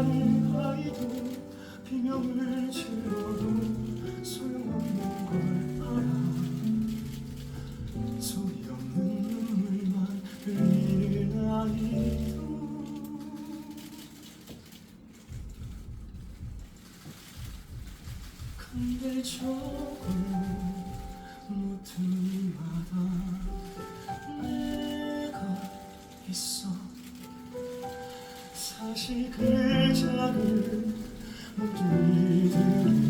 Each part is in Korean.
나는 아이도 비명을 질러도 소용없는 걸 알아 소용없는 눈물만 흘리는 아이도 근데 저걸 못하는 마다 내가 있어 사실 그 날 작은 어둠이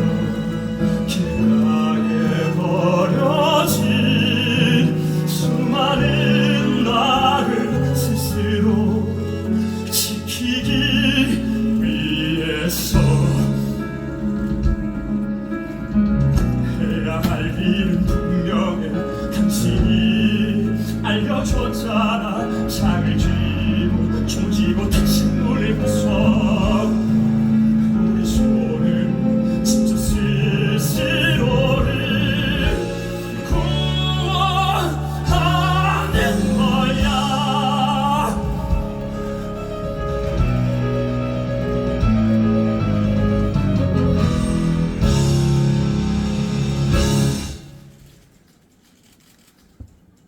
気持ち